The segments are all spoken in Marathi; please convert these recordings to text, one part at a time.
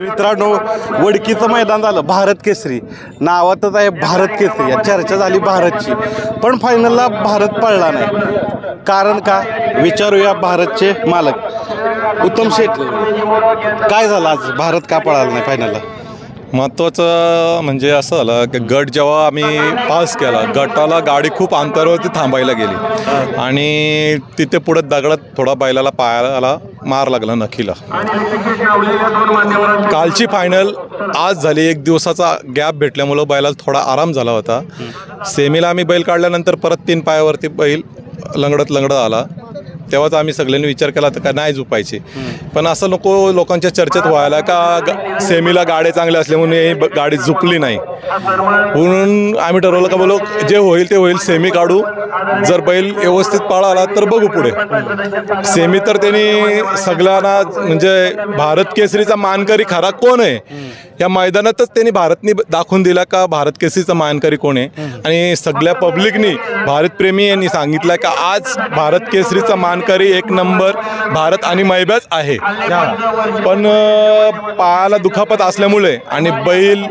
मित्रांनो वडकीचं मैदान झालं भारत केसरी. नावातच आहे भारत केसरी. या चर्चा झाली भारतची. पण फायनलला भारत पळला नाही. कारण का? विचारूया भारतचे मालक. उत्तम शेठ काय झालं आज? भारत का पळाला नाही फायनलला महत्त्वाचं म्हणजे असं झालं की गट जेव्हा आम्ही पास केला गटाला गाडी खूप अंतरावरती थांबायला गेली. आणि तिथे पुढे दगडात थोडा बैलाला पायाला मार लागला नखीला. कालची फायनल आज झाली. एक दिवसाचा गॅप भेटल्यामुळं बैलाला थोडा आराम झाला होता. सेमीला आम्ही बैल काढल्यानंतर परत तीन पायावरती बैल लंगडत लंगडत आला. तेव्हाच आम्ही सगळ्यांनी विचार केला तर का नाही झुपायची. पण असं नको लोकांच्या चर्चेत व्हायला का सेमीला गाडी चांगल्या असल्यामुळे ही ब- गाडी झुपली नाही. म्हणून आम्ही ठरवलं का बोलो जे होईल ते होईल सेमी काढू. जर बैल व्यवस्थित पळाला तर बघू पुढे. सेमी तर त्यांनी सगळ्यांना म्हणजे भारत केसरीचा मानकरी खरा कोण आहे? या मैदानातच त्यांनी भारतनी दाखवून दिला का भारत केसरीचा मानकरी कोण आहे? आणि सगळ्या पब्लिकनी भारतप्रेमी यांनी सांगितलं का आज भारत केसरीचा मानकरी एक नंबर भारत आणि मैब्याच आहे. पण पायाला दुखापत असल्यामुळे आणि बैल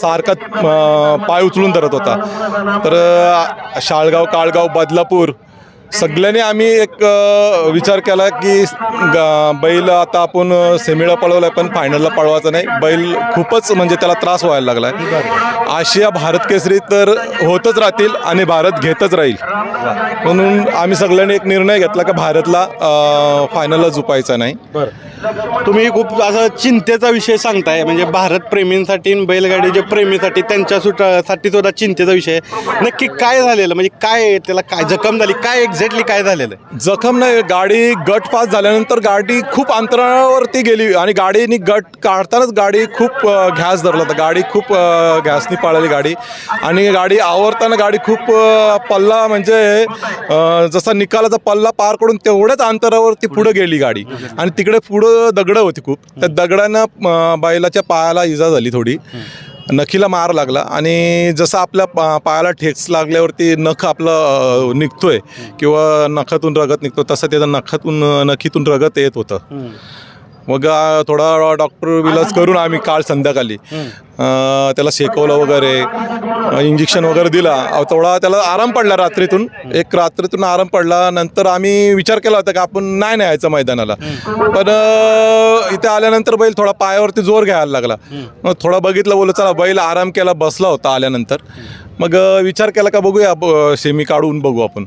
सारखा पाय उचलून धरत होता. तर शाळगाव काळगाव बदलापूर सगळ्यांनी आम्ही एक विचार केला की बैल आता आपण सेमीला पळवलाय पण फायनलला पळवायचा नाही. बैल खूपच म्हणजे त्याला त्रास व्हायला लागलाय. आशिया भारत केसरी तर होतच राहतील आणि भारत घेतच राहील. म्हणून आम्ही सगळ्यांनी एक निर्णय घेतला की भारतला फायनलला झुपायचा नाही. तुम्ही खूप असं चिंतेचा विषय सांगताय म्हणजे भारत प्रेमींसाठी आणि बैलगाडीच्या प्रेमीसाठी त्यांच्या सुटासाठी सुद्धा चिंतेचा विषय नक्की काय झालेलं? म्हणजे काय त्याला काय जखम झाली? काय एक्झॅक्टली काय झालेलं? आहे? जखम नाही गाडी गट पास झाल्यानंतर गाडी खूप अंतरावरती गेली आणि गाडीनी गट काढतानाच गाडी खूप घॅस धरला होता. गाडी खूप घॅसनी घ्यासनी गाडी. आणि गाडी आवरताना गाडी खूप पल्ला म्हणजे जसा निकालाचा पल्ला पार करून तेवढ्याच अंतरावरती पुढे गेली गाडी. आणि तिकडे पुढं दगडं होती खूप. त्या दगडानं बैलाच्या पायाला इजा झाली थोडी. नखीला मार लागला आणि जसं आपल्या पा- पायाला ठेच लागल्यावरती नख आपलं निघतोय किंवा नखातून रगत निघतो तसं त्याचं नखातून नखीतून रगत येत होतं. मग थोडा डॉक्टर विलाज करून आम्ही काल संध्याकाळी त्याला शेकवलं वगैरे इंजेक्शन वगैरे दिला. थोडा त्याला आराम पडला रात्रीतून. एक रात्रीतून आराम पडला. नंतर आम्ही विचार केला होता की आपण नाही न्यायचं मैदानाला. पण इथे आल्यानंतर बैल थोडा पायावरती जोर घ्यायला लागला. मग थोडा बघितलं बोललं चला बैल आराम केला बसला होता आल्यानंतर. मग विचार केला का बघूया सेमी काढून बघू आपण.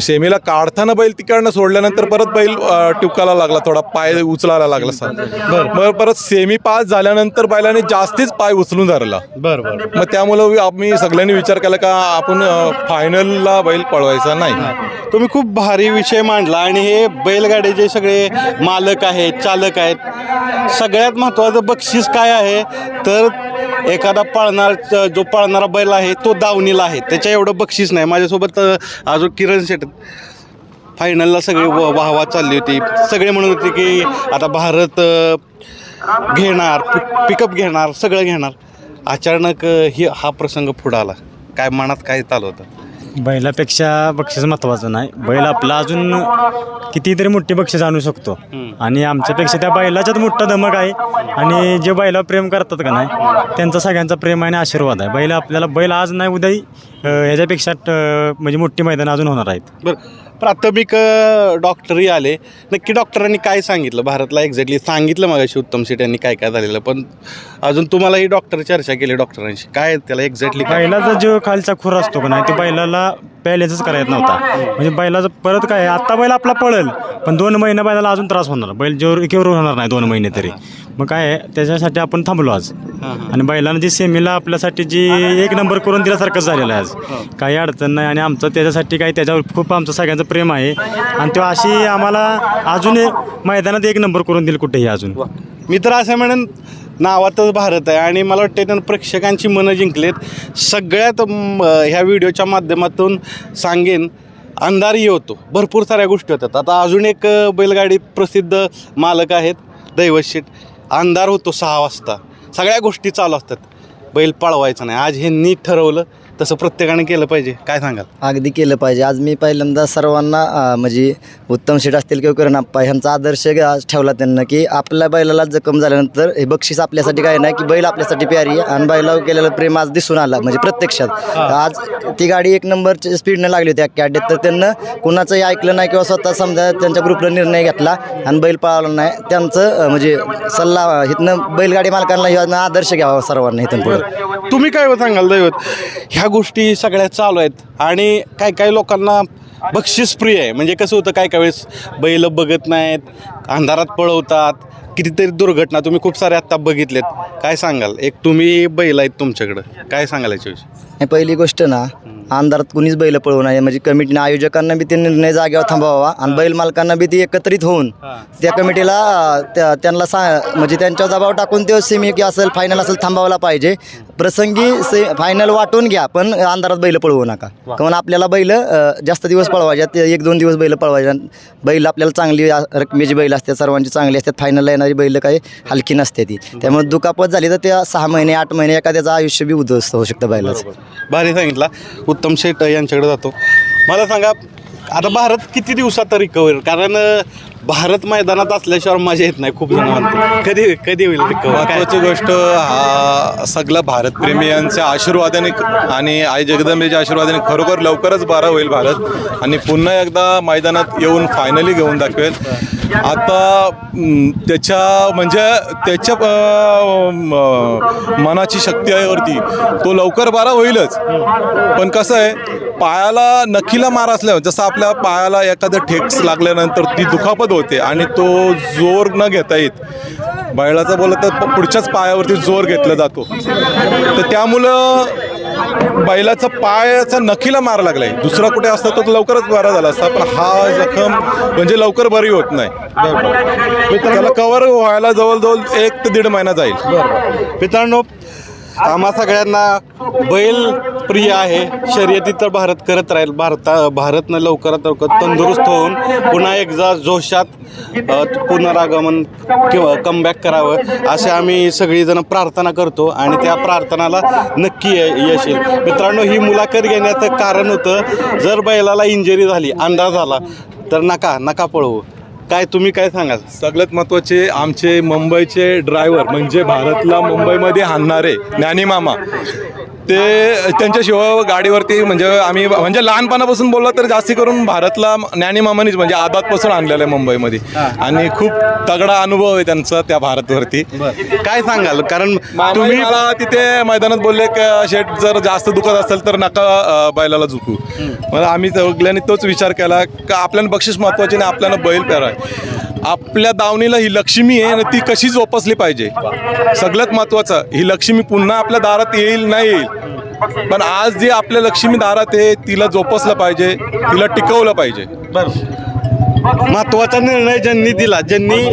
सेमीला काढताना बैल तिकडनं सोडल्यानंतर परत बैल टुकाला लागला थोडा पाय उचलायला लागला मग परत सेमी पास झाल्यानंतर बैलाने जास्तीच पाय उचलून धरला. मग त्यामुळं आम्ही सगळ्यांनी विचार केला का आपण फायनलला बैल पळवायचा नाही. तुम्ही खूप भारी विषय मांडला आणि हे बैलगाडीचे सगळे मालक आहेत चालक आहेत सगळ्यात महत्त्वाचं बक्षीस काय आहे? तर एखादा पळणार जो पळणारा बैल आहे तो दावणीला आहे. त्याच्या एवढं बक्षीस नाही. माझ्यासोबत अजून किरण शेट फायनलला सगळे व- वाहवा चालली होती. सगळे म्हणत होते की आता भारत घेणार पिकअप घेणार सगळं घेणार. अचानक ही हा प्रसंग पुढं आला. काय मनात काय चालू होतं? बैलापेक्षा बक्षीस महत्त्वाचं नाही. बैल आपला अजून कितीतरी मोठी बक्षीस आणू शकतो. आणि आमच्यापेक्षा त्या बैलाच्याच मोठा धमक आहे. आणि जे बैला प्रेम करतात का नाही त्यांचा सगळ्यांचा प्रेम आहे आणि आशीर्वाद आहे. बैल आपल्याला बैल आज नाही उद्याही ह्याच्यापेक्षा म्हणजे मोठी मैदान अजून होणार आहेत. बरं. प्राथमिक डॉक्टरही आले. नक्की डॉक्टरांनी काय सांगितलं? भारतला एक्झॅक्टली सांगितलं मगाशी उत्तम शेट यांनी काय काय झालेलं पण अजून तुम्हालाही डॉक्टर चर्चा केली डॉक्टरांशी काय त्याला एक्झॅक्टली बैलाचा जो खालचा खुर असतो का नाही तो बैलाला बॅलेन्सच करायचा नव्हता. म्हणजे बैलाचं परत काय आता बैल आपला पळेल पण दोन महिने बैलाला अजून त्रास होणार. बैल जोर रिकवर होणार नाही दोन महिने तरी. मग काय आहे, त्याच्यासाठी आपण थांबलो आज. आणि बैलानं जी सेमीला आपल्यासाठी जी एक नंबर करून दिल्यासारखंच झालेलं आहे आज. काही अडचण नाही आणि आमचं त्याच्यासाठी काही त्याच्यावर खूप आमचं सगळ्यांचं प्रेम आहे. आणि तो अशी आम्हाला अजून एक मैदानात एक नंबर करून दिल कुठेही अजून. मी तर असं म्हणेन नावातच भारत आहे आणि मला वाटतं त्यानं प्रेक्षकांची मनं जिंकलेत. सगळ्यात म, ह्या व्हिडिओच्या माध्यमातून सांगेन अंधारही होतो. भरपूर साऱ्या गोष्टी होतात. आता अजून एक अ, बैलगाडी प्रसिद्ध मालक आहेत दैवत शेठ. अंधार होतो सहा वाजता. सगळ्या गोष्टी चालू असतात. बैल पळवायचा नाही. आज ह्यांनी ठरवलं तसं प्रत्येकाने केलं पाहिजे. काय सांगाल? अगदी केलं पाहिजे. आज मी पहिल्यांदा सर्वांना अं, म्हणजे उत्तम शेठ असतील किंवा करण आप्पा ह्यांचा आदर्श ग- ठेवला त्यांना की आपल्या बैलाला जखम झाल्यानंतर हे बक्षीस आपल्यासाठी काय नाही की बैल आपल्यासाठी प्यारी आहे आणि बैलावर केलेलं प्रेम आज दिसून आला म्हणजे प्रत्यक्षात. आज ती गाडी एक नंबरच्या स्पीडने लागली होती अख्ख्या अड्ड्यात. तर त्यांना कुणाचंही ऐकलं नाही किंवा स्वतः समजा त्यांच्या ग्रुपला निर्णय घेतला आणि बैल पळाला नाही त्यांचं अं, म्हणजे सल्ला इथनं बैलगाडी मालकांना ह्यांना आदर्श घ्यावा सर्वांना इथून पुढे. तुम्ही काय सांगाल दैवत? ह्या गोष्टी सगळ्या चालू आहेत. आणि काय काय लोकांना बक्षीस प्रिय आहे. म्हणजे कसं होतं काय काय वेळेस बैल बघत नाहीत अंधारात पळवतात. कितीतरी दुर्घटना तुम्ही खूप सारे आत्ता बघितलेत. काय सांगाल? एक तुम्ही बैल आहेत तुमच्याकडं. काय सांगाल याच्याविषयी? पहिली गोष्ट ना अंधारात कुणीच बैल पळवू नये. म्हणजे कमिटीने आयोजकांना बी ते निर्णय जागेवर थांबवावा आणि बैल मालकांना बी ती एकत्रित होऊन त्या कमिटीला त्या त्यांना सा म्हणजे त्यांच्यावर दबाव टाकून ते सेमी की असेल फायनल असेल थांबवायला पाहिजे. प्रसंगी से फायनल वाटून घ्या पण अंधारात बैल पळवू नका. कारण आपल्याला बैल जास्त दिवस पळवायच्यात ते एक दोन दिवस बैल पळवायच्या बैल आपल्याला चांगली अं, रकमेची बैल असतात सर्वांची चांगली असतात फायनलला येणारी बैल काही हलकी नसते ती. त्यामुळे दुखापत झाली तर त्या सहा महिने आठ महिने एखाद्याचं आयुष्य बी उद्ध्वस्त होऊ शकतं बैलाचं. भारी सांगितला. उत्तम शेट यांच्याकडे जातो. मला सांगा आता भारत किती दिवसात रिकवर कारण भारत मैदानात असल्याशिवाय मजा येत नाही खूप जण म्हणतात. कधी कधी होईल महत्वाची गोष्ट हा सगळं भारतप्रेमियांच्या आशीर्वादाने आणि आई जगदंबेच्या आशीर्वादाने खरोखर लवकरच बारा होईल भारत. आणि पुन्हा एकदा मैदानात येऊन फायनली घेऊन दाखवेल. आता त्याच्या म्हणजे त्याच्या म, मनाची शक्ती आहे वरती. तो लवकर बारा होईलच. पण कसं आहे पायाला नखीला मार असल्यावर जसं आपल्या पायाला एखादं ठेक्स लागल्यानंतर ती दुखापत होते आणि तो जोर न घेता येत. बैलाचं बोललं तर पुढच्याच पायावरती जोर घेतला जातो. तर त्यामुळं बैलाचा पायाचा नखीला मार लागलाय. दुसरा कुठे असता तर तो लवकरच बरा झाला असता. पण हा जखम म्हणजे लवकर बरी होत नाही. त्याला कव्हर व्हायला जवळजवळ एक ते दीड महिना जाईल. मित्रांनो आम्हा सगळ्यांना बैल प्रिय आहे. शर्यती तर भारत करत राहील. भारता भारतनं लवकरात लवकर तंदुरुस्त होऊन पुन्हा एकदा जोशात पुनरागमन किंवा कमबॅक करावं असे आम्ही सगळीजण प्रार्थना करतो आणि त्या प्रार्थनाला नक्की यश येईल. मित्रांनो ही मुलाखत घेण्याचं कारण होतं जर बैलाला इंजरी झाली अंदाज झाला तर नका नका पळवू. काय तुम्ही काय सांगाल? सगळ्यात महत्त्वाचे आमचे मुंबईचे ड्रायव्हर म्हणजे भारतला मुंबईमध्ये हाणणारे ज्ञानीमामा. ते त्यांच्याशिवाय गाडीवरती म्हणजे आम्ही म्हणजे लहानपणापासून बोललं तर जास्ती करून भारतला ज्ञानीमामानीच म्हणजे आदातपासून आणलेलं आहे मुंबईमध्ये. आणि खूप तगडा अनुभव आहे त्यांचा त्या भारतवरती. काय सांगाल? कारण तुम्ही मला तिथे मैदानात बोलले की शेट जर जास्त दुखत असेल तर नका बैलाला झुकू. मला आम्ही सगळ्यांनी तोच विचार केला का आपल्याला बक्षीस महत्त्वाचे नाही आपल्याला बैल प्यारा आहे. आपल्या दावणीला ही लक्ष्मी आहे आणि ती कशी जोपासली पाहिजे? सगळ्यात महत्वाचं ही लक्ष्मी पुन्हा आपल्या दारात येईल नाही येईल. पण आज जी आपल्या लक्ष्मी दारात आहे तिला जोपासलं पाहिजे तिला टिकवलं पाहिजे. महत्त्वाचा निर्णय ज्यांनी दिला ज्यांनी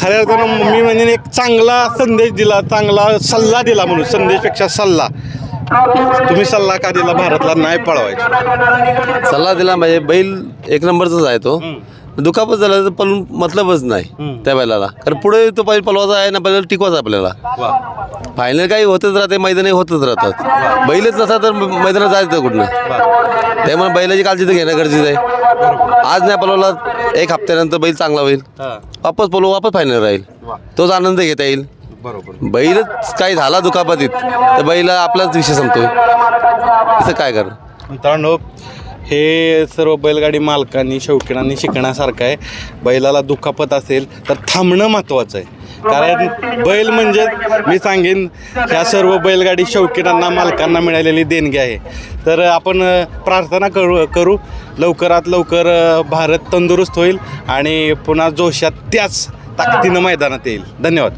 खऱ्या अर्थानं मी म्हणजे एक चांगला संदेश दिला चांगला सल्ला दिला म्हणून संदेशपेक्षा सल्ला. तुम्ही सल्ला का दिला भारतला? नाही पळवायचा. सल्ला दिला म्हणजे बैल एक नंबरचाच आहे तो. दुखापत झाला तर पण मतलबच नाही त्या बैलाला. कारण पुढे तो बैल पलवाचा आहे ना बैल टिकवायचा आपल्याला. फायनल काही होतच राहते मैदानी होतच राहतात. बैलच नसा तर मैदानात जायचं कुठनं? त्यामुळे बैलाची काळजी तर घेणं गरजेचं आहे. आज नाही पलवला एक हप्त्यानंतर बैल चांगला होईल. वापस पलवू वापस फायनल राहील. तोच आनंद घेता येईल. बरोबर. बैलच काही झाला दुखापतीत तर बैला आपलाच विषय संपतोय. असं काय कर मित्रांनो हे सर्व बैलगाडी मालकांनी शौकीनांनी शिकण्यासारखं आहे. बैलाला दुखापत असेल तर थांबणं महत्त्वाचं आहे. कारण बैल म्हणजे मी सांगेन ह्या सर्व बैलगाडी शौकीनांना मालकांना मिळालेली देणगी आहे. तर आपण प्रार्थना करू करू. लवकरात लवकर भारत तंदुरुस्त होईल आणि पुन्हा जोशात त्याच ताकदीनं मैदानात येईल. धन्यवाद.